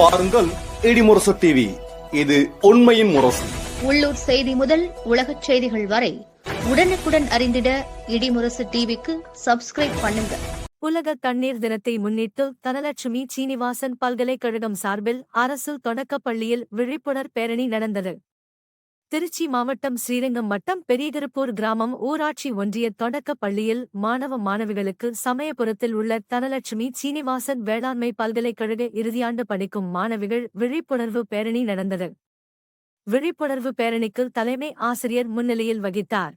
பாருங்கள் இடிமுரசு டிவி இது உண்மையின் முரசு. உள்ளூர் செய்தி முதல் உலகச் செய்திகள் வரை உடனுக்குடன் அறிந்திட இடிமுரசு டிவிக்கு சப்ஸ்கிரைப் பண்ணுங்க. உலக தண்ணீர் தினத்தை முன்னிட்டு தனலட்சுமி சீனிவாசன் பல்கலைக்கழகம் சார்பில் அரசு தொடக்கப் பள்ளியில் விழிப்புணர் பேரணி நடந்தது. திருச்சி மாவட்டம் ஸ்ரீரங்கம் வட்டம் பெரியகருப்பூர் கிராமம் ஊராட்சி ஒன்றிய தொடக்கப் பள்ளியில் மாணவ மாணவிகளுக்கு சமயபுரத்தில் உள்ள தனலட்சுமி சீனிவாசன் வேளாண்மை பல்கலைக்கழக இறுதியாண்டு படிக்கும் மாணவிகள் விழிப்புணர்வு பேரணி நடந்தது. விழிப்புணர்வு பேரணிக்கு தலைமை ஆசிரியர் முன்னிலையில் வகித்தார்.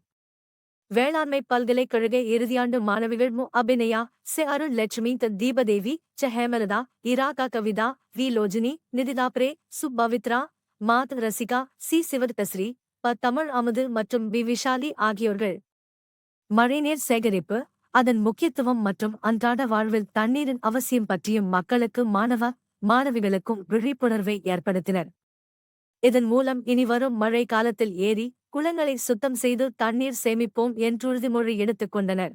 வேளாண்மை பல்கலைக்கழக இறுதியாண்டு மாணவிகள் மு. அபிநயா செ. அருள் லட்சுமி த. தீபதேவி ச. ஹேமலதா இராகா கவிதா வி. லோஜினி நிதிதாப்ரே சு பவித்ரா மாத் ரசிகா சி. சிவதஸ்ரீ ப. தமிழ் அமுது மற்றும் பி விஷாலி ஆகியோர்கள். மழைநீர் சேகரிப்பு அதன் முக்கியத்துவம் மற்றும் அன்றாட வாழ்வில் தண்ணீரின் அவசியம் பற்றியும் மக்களுக்கு மாணவ மாணவிகளுக்கும் விழிப்புணர்வை ஏற்படுத்தினர். இதன் மூலம் இனிவரும் மழை காலத்தில் ஏரி குளங்களை சுத்தம் செய்து தண்ணீர் சேமிப்போம் என்று உறுதிமொழி எடுத்துக் கொண்டனர்.